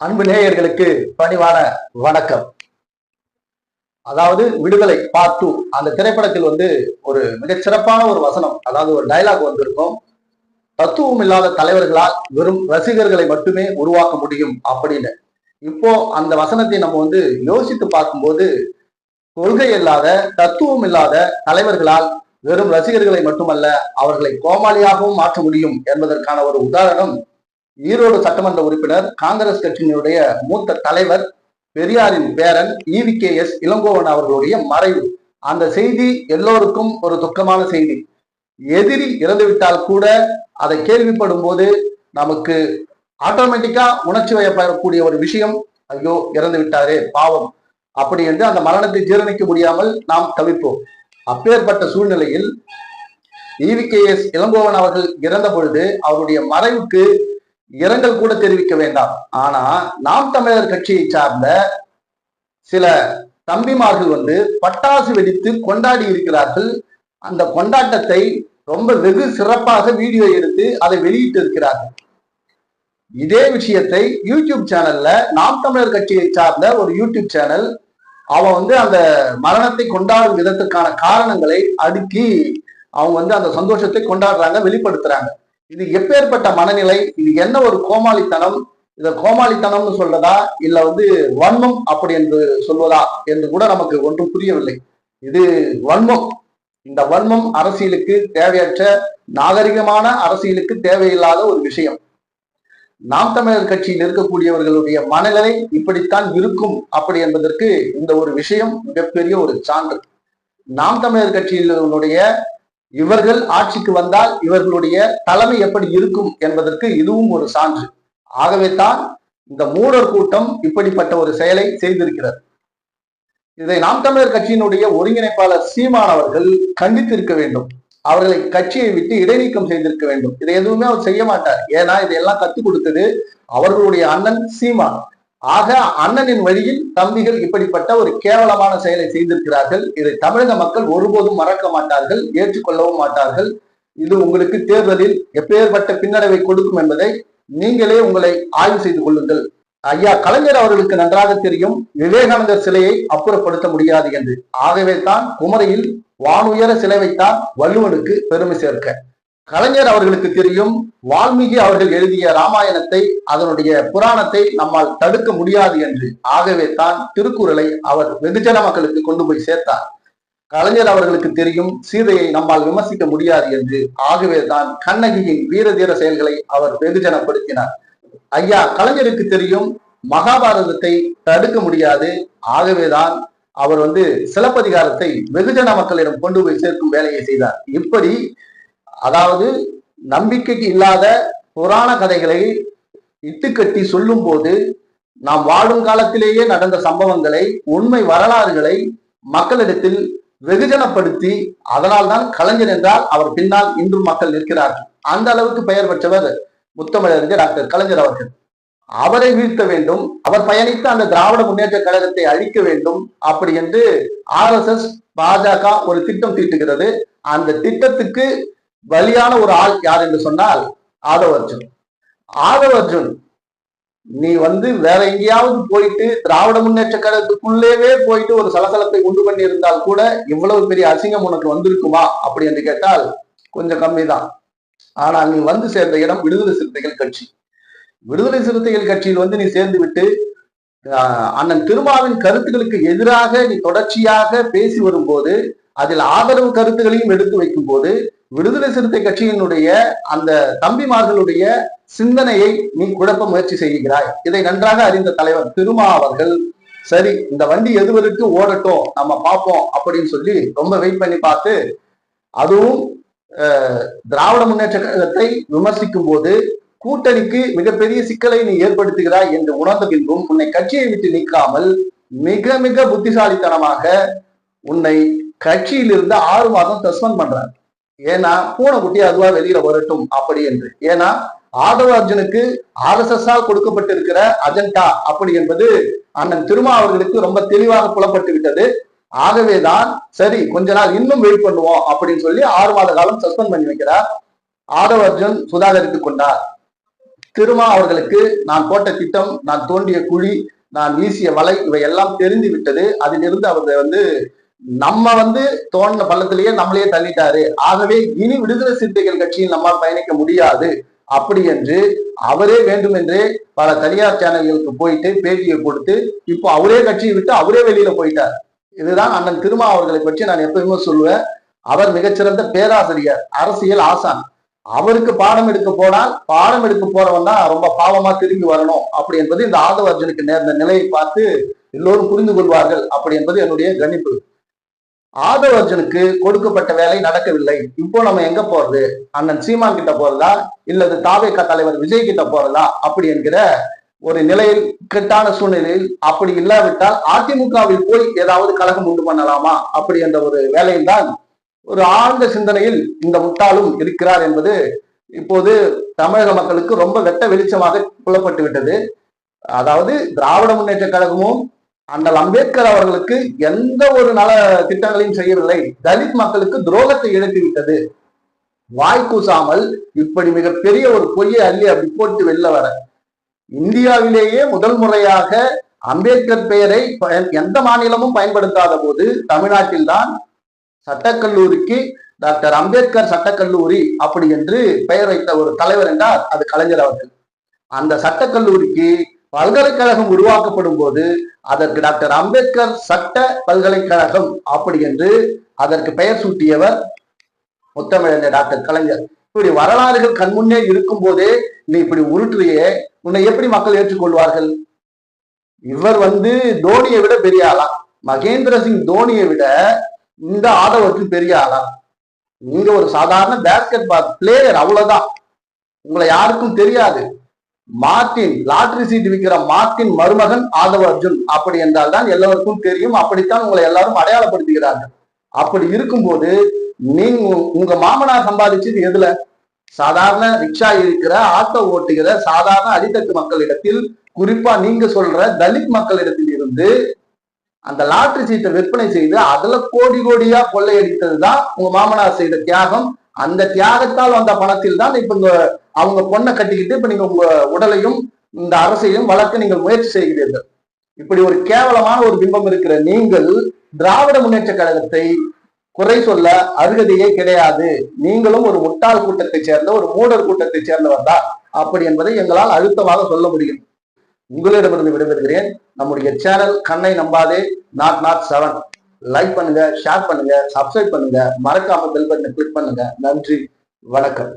அன்பு நேயர்களுக்கு பணிவான வணக்கம். அதாவது விடுதலை பார்ட் டூ அந்த திரைப்படத்தில் வந்து ஒரு மிகச்சிறப்பான ஒரு வசனம் அதாவது ஒரு டைலாக் வந்திருக்கும். தத்துவம் இல்லாத தலைவர்களால் வெறும் ரசிகர்களை மட்டுமே உருவாக்க முடியும் அப்படின்னு. இப்போ அந்த வசனத்தை நம்ம வந்து யோசித்து பார்க்கும்போது கொள்கை இல்லாத தத்துவம் இல்லாத தலைவர்களால் வெறும் ரசிகர்களை மட்டுமல்ல அவர்களை கோமாளியாகவும் மாற்ற முடியும் என்பதற்கான ஒரு உதாரணம் ஈரோடு சட்டமன்ற உறுப்பினர் காங்கிரஸ் கட்சியினுடைய மூத்த தலைவர் பெரியாரின் பேரன் இவி கே எஸ் இளங்கோவன் அவர்களுடைய மறைவு. அந்த செய்தி எல்லோருக்கும் ஒரு துக்கமான செய்தி. எதிரி இறந்துவிட்டால் கூட அதை கேள்விப்படும் போது நமக்கு ஆட்டோமேட்டிக்கா உணர்ச்சி வயப்படக்கூடிய ஒரு விஷயம் ஐயோ இறந்து விட்டாரே பாவம். அப்படி என்று அந்த மரணத்தை ஜீரணிக்க முடியாமல் நாம் தவிப்போம். அப்பேற்பட்ட சூழ்நிலையில் இவி கே எஸ் இளங்கோவன் அவர்கள் இறந்த பொழுது அவருடைய மறைவுக்கு இரங்கல் கூட தெரிவிக்க வேண்டாம். ஆனா நாம் தமிழர் கட்சியை சார்ந்த சில தம்பிமார்கள் வந்து பட்டாசு வெடித்து கொண்டாடி இருக்கிறார்கள். அந்த கொண்டாட்டத்தை ரொம்ப வெகு சிறப்பாக வீடியோ எடுத்து அதை வெளியிட்டு இருக்கிறார்கள். இதே விஷயத்தை யூடியூப் சேனல்ல நாம் தமிழர் கட்சியை சார்ந்த ஒரு யூடியூப் சேனல் அவன் வந்து அந்த மரணத்தை கொண்டாடும் விதத்துக்கான காரணங்களை அடுக்கி அவங்க வந்து அந்த சந்தோஷத்தை கொண்டாடுறாங்க வெளிப்படுத்துறாங்க. இது எப்பேற்பட்ட மனநிலை? இது என்ன ஒரு கோமாளித்தனம்? இத கோமாளித்தனம்னு சொல்றதா? இல்ல வந்து வன்மம் அப்படி என்று சொல்வதா என்று கூட நமக்கு ஒன்றும் புரியவில்லை. இது வன்மம். இந்த வன்மம் அரசியலுக்கு தேவையற்ற நாகரிகமான அரசியலுக்கு தேவையில்லாத ஒரு விஷயம். நாம் தமிழர் கட்சியில் இருக்கக்கூடியவர்களுடைய மனநிலை இப்படித்தான் இருக்கும் அப்படி என்பதற்கு இந்த ஒரு விஷயம் மிகப்பெரிய ஒரு சான்று. நாம் தமிழர் கட்சியினுடைய இவர்கள் ஆட்சிக்கு வந்தால் இவர்களுடைய தலைமை எப்படி இருக்கும் என்பதற்கு இதுவும் ஒரு சான்று. ஆகவே தான் இந்த மூடர் கூட்டம் இப்படிப்பட்ட ஒரு செயலை செய்திருக்கிறது. இதை நாம் தமிழர் கட்சியினுடைய ஒருங்கிணைப்பாளர் சீமான் அவர்கள் கண்டித்திருக்க வேண்டும். அவர்களை கட்சியை விட்டு இடைநீக்கம் செய்திருக்க வேண்டும். இதை எதுவுமே அவர் செய்ய மாட்டார். ஏன்னா இதையெல்லாம் கத்துக் கொடுத்தது அவர்களுடைய அண்ணன் சீமான். ஆக அண்ணனின் வழியில் தம்பிகள் இப்படிப்பட்ட ஒரு கேவலமான செயலை செய்திருக்கிறார்கள். இதை தமிழக மக்கள் ஒருபோதும் மறக்க மாட்டார்கள் ஏற்றுக்கொள்ளவும் மாட்டார்கள். இது உங்களுக்கு தேர்தலில் எப்பேற்பட்ட பின்னடைவை கொடுக்கும் என்பதை நீங்களே உங்களை ஆய்வு செய்து கொள்ளுங்கள். ஐயா கலைஞர் அவர்களுக்கு நன்றாக தெரியும் விவேகானந்தர் சிலையை அப்புறப்படுத்த முடியாது என்று. ஆகவே தான் குமரியில் வானுயர சிலை வைத்தால் வள்ளுவனுக்கு பெருமை சேர்க்க. கலைஞர் அவர்களுக்கு தெரியும் வால்மீகி அவர்கள் எழுதிய ராமாயணத்தை அதனுடைய புராணத்தை நம்மால் தடுக்க முடியாது என்று. ஆகவே தான் திருக்குறளை அவர் வெகுஜன மக்களுக்கு கொண்டு போய் சேர்த்தார். கலைஞர் அவர்களுக்கு தெரியும் சீதையை நம்மால் விமர்சிக்க முடியாது என்று. ஆகவே தான் கண்ணகியின் வீர தீர செயல்களை அவர் வெகுஜனப்படுத்தினார். ஐயா கலைஞருக்கு தெரியும் மகாபாரதத்தை தடுக்க முடியாது. ஆகவேதான் அவர் வந்து சிலப்பதிகாரத்தை வெகுஜன மக்களிடம் கொண்டு போய் சேர்க்கும் வேலையை செய்தார். இப்படி அதாவது நம்பிக்கைக்கு இல்லாத புராண கதைகளை இட்டுக்கட்டி சொல்லும் போது நாம் வாழும் காலத்திலேயே நடந்த சம்பவங்களை உண்மை வரலாறுகளை மக்களிடத்தில் வெகுஜனப்படுத்தி அதனால் தான் கலைஞர் என்றால் அவர் பின்னால் இன்றும் மக்கள் நிற்கிறார்கள். அந்த அளவுக்கு பெயர் பெற்றவர் முத்தமிழறிஞர் டாக்டர் கலைஞர் அவர்கள். அவரை வீழ்த்த வேண்டும் அவர் பயணித்த அந்த திராவிட முன்னேற்ற கழகத்தை அழிக்க வேண்டும் அப்படி என்று ஆர் எஸ் எஸ் பாஜக ஒரு திட்டம் தீட்டுகிறது. அந்த திட்டத்துக்கு பலியான ஒரு ஆள் யார் என்று சொன்னால் ஆதவ அர்ஜுன். ஆதவ அர்ஜுன் நீ வந்து வேற எங்கேயாவது போயிட்டு திராவிட முன்னேற்ற கழகத்துக்குள்ளேவே போயிட்டு ஒரு சலசலத்தை உண்டு பண்ணி இருந்தால் கூட இவ்வளவு பெரிய அசிங்கம் உனக்கு வந்திருக்குமா அப்படி என்று கேட்டால் கொஞ்சம் கம்மி தான் ஆனால் நீ வந்து சேர்ந்த இடம் விடுதலை சிறுத்தைகள் கட்சி. விடுதலை சிறுத்தைகள் கட்சியில் வந்து நீ சேர்ந்து விட்டு அண்ணன் திருமாவின் கருத்துக்களுக்கு எதிராக நீ தொடர்ச்சியாக பேசி வரும்போது அதில் ஆதரவு கருத்துகளையும் எடுத்து வைக்கும் போது விடுதலை சிறுத்தை கட்சியினுடைய அந்த தம்பிமார்களுடைய சிந்தனையை நீ குழப்ப முயற்சி செய்கிறாய். இதை நன்றாக அறிந்த தலைவர் திருமா அவர்கள் சரி இந்த வண்டி எது வரைக்கும் ஓடட்டும் நம்ம பார்ப்போம் அப்படின்னு சொல்லி ரொம்ப வெயிட் பண்ணி பார்த்து அதுவும் திராவிட முன்னேற்ற கழகத்தை விமர்சிக்கும் போது கூட்டணிக்கு மிகப்பெரிய சிக்கலை நீ ஏற்படுத்துகிறாய் என்று உணர்ந்த பின்பும் உன்னை கட்சியை விட்டு நீக்காமல் மிக மிக புத்திசாலித்தனமாக உன்னை கட்சியிலிருந்து ஆறு மாதம் சஸ்பெண்ட் பண்றார் ஏன்னா பூனைக்குட்டி அதுவா வெளியில வரட்டும் அப்படி என்று. ஏன்னா ஆதவ அர்ஜுனுக்கு ஆர் எஸ் எஸ் ஆல் கொடுக்கப்பட்டிருக்கிற அஜெண்டா அப்படி என்பது அண்ணன் திருமா அவர்களுக்கு ரொம்ப தெளிவாக புலப்பட்டு விட்டது. ஆகவேதான் சரி கொஞ்ச நாள் இன்னும் வெயிட் பண்ணுவோம் அப்படின்னு சொல்லி ஆறு மாத காலம் சஸ்பெண்ட் பண்ணி வைக்கிறார். ஆதவ அர்ஜுன் சுதாகரித்துக் கொண்டார். திருமா அவர்களுக்கு நான் போட்ட திட்டம் நான் தோண்டிய குழி நான் வீசிய வலை இவை எல்லாம் தெரிந்து விட்டது. அதிலிருந்து அவர்கள் வந்து நம்ம வந்து தோண்ட பள்ளத்திலேயே நம்மளையே தள்ளிட்டாரு. ஆகவே இனி விடுதலை சிறுத்தைகள் கட்சியில் நம்மால் பயணிக்க முடியாது. அப்படி என்று அவரே வேண்டுமென்றே பல தனியார் சேனல்களுக்கு போயிட்டு பேட்டியை கொடுத்து இப்போ அவரே கட்சியை விட்டு அவரே வெளியில போயிட்டார். இதுதான் அண்ணன் திருமா அவர்களை பற்றி நான் எப்பயுமே சொல்லுவேன். அவர் மிகச்சிறந்த பேராசிரியர் அரசியல் ஆசான். அவருக்கு பாடம் எடுக்க போனால் பாடம் எடுக்க போறவன் தான் ரொம்ப பாவமா திரும்பி வரணும். அப்படி என்பது இந்த ஆதவ அர்ஜுனுக்கு நேர்ந்த நிலையை பார்த்து எல்லோரும் புரிந்து கொள்வார்கள். அப்படி என்பது என்னுடைய கணிப்பு. ஆதவ அர்ஜுனுக்கு கொடுக்கப்பட்ட வேலை நடக்கவில்லை. இப்போ நம்ம எங்க போறது? அண்ணன் சீமான் கிட்ட போறதா? இல்லது தாவேக தலைவர் விஜய் கிட்ட போறதா? அப்படி என்கிற ஒரு நிலையில் கெட்டான சூழ்நிலையில் அப்படி இல்லாவிட்டால் அதிமுகவில் போய் ஏதாவது கழகம் உண்டு பண்ணலாமா? அப்படி என்ற ஒரு வேலையில் தான் ஒரு ஆழ்ந்த சிந்தனையில் இந்த முட்டாளும் இருக்கிறார் என்பது இப்போது தமிழக மக்களுக்கு ரொம்ப வெட்ட வெளிச்சமாக புலப்பட்டு விட்டது. அதாவது திராவிட முன்னேற்ற கழகமும் அண்ணல் அம்பேத்கர் அவர்களுக்கு எந்த ஒரு நல திட்டங்களையும் செய்யவில்லை. தலித் மக்களுக்கு துரோகத்தை இழத்தி விட்டது வாய் கூசாமல் இப்படி மிகப்பெரிய ஒரு பொய்யை அள்ளி அப்படி போட்டு வெளில வர. இந்தியாவிலேயே முதல் முறையாக அம்பேத்கர் பெயரை எந்த மாநிலமும் பயன்படுத்தாத போது தமிழ்நாட்டில்தான் சட்டக்கல்லூரிக்கு டாக்டர் அம்பேத்கர் சட்டக்கல்லூரி அப்படி என்று பெயர் வைத்த ஒரு தலைவர் என்றார். அது கலைஞர் அவர்கள். அந்த சட்டக்கல்லூரிக்கு பல்கலைக்கழகம் உருவாக்கப்படும் போது அதற்கு டாக்டர் அம்பேத்கர் சட்ட பல்கலைக்கழகம் அப்படி என்று அதற்கு பெயர் சூட்டியவர் முத்தமிழந்த டாக்டர் கலைஞர். இப்படி வரலாறுகள் கண்முன்னே இருக்கும் போதே நீ இப்படி உருட்டுறியே உன்னை எப்படி மக்கள் ஏற்றுக்கொள்வார்கள்? இவர் வந்து தோனியை விட பெரிய ஆளா? மகேந்திர சிங் தோனியை விட இந்த ஆதவத்தில் பெரிய ஆளா? நீங்க ஒரு சாதாரண பேஸ்கெட் பால் பிளேயர் அவ்வளவுதான். உங்களை யாருக்கும் தெரியாது. மார்டின் லாட்ரி சீட் விற்கிற மார்டின் மருமகன் ஆதவ அர்ஜுன். அப்படி என்றால் தான் எல்லோருக்கும் தெரியும் அப்படித்தான் உங்களை எல்லாரும் அடையாளப்படுத்துகிறார்கள் அப்படி இருக்கும்போது நீங்க உங்க மாமனார் சம்பாதிச்சது எதுல? சாதாரண ரிக்ஷா இருக்கிற ஆட்டோ ஓட்டுகிற சாதாரண அடித்தட்டு மக்களிடத்தில் குறிப்பா நீங்க சொல்ற தலித் மக்களிடத்தில் இருந்து அந்த லாட்ரி சீட்டை விற்பனை செய்து அதுல கோடி கோடியா கொள்ளையடித்தது தான் உங்க மாமனார் செய்த தியாகம். அந்த தியாகத்தால் வந்த பணத்தில் தான் இப்ப இந்த அவங்க பொண்ணை கட்டிக்கிட்டு இப்ப நீங்க உங்க உடலையும் இந்த அரசையும் வளர்க்க நீங்கள் முயற்சி செய்கிறீர்கள். இப்படி ஒரு கேவலமான ஒரு பிம்பம் இருக்கிற நீங்கள் திராவிட முன்னேற்ற கழகத்தை குறை சொல்ல அருகதையே கிடையாது. நீங்களும் ஒரு முட்டாள் கூட்டத்தை சேர்ந்த ஒரு மூடர் கூட்டத்தை சேர்ந்தவர் தான் அப்படி என்பதை எங்களால் அழுத்தமாக சொல்ல முடியும். உங்களிடமிருந்து விடைபெறுகிறேன். நம்முடைய சேனல் கண்ணை நம்பாதே நாட் நாட் செவன் லைக் பண்ணுங்க ஷேர் பண்ணுங்க சப்ஸ்கிரைப் பண்ணுங்க. மறக்காம பெல் பட்டனை கிளிக் பண்ணுங்க. நன்றி வணக்கம்.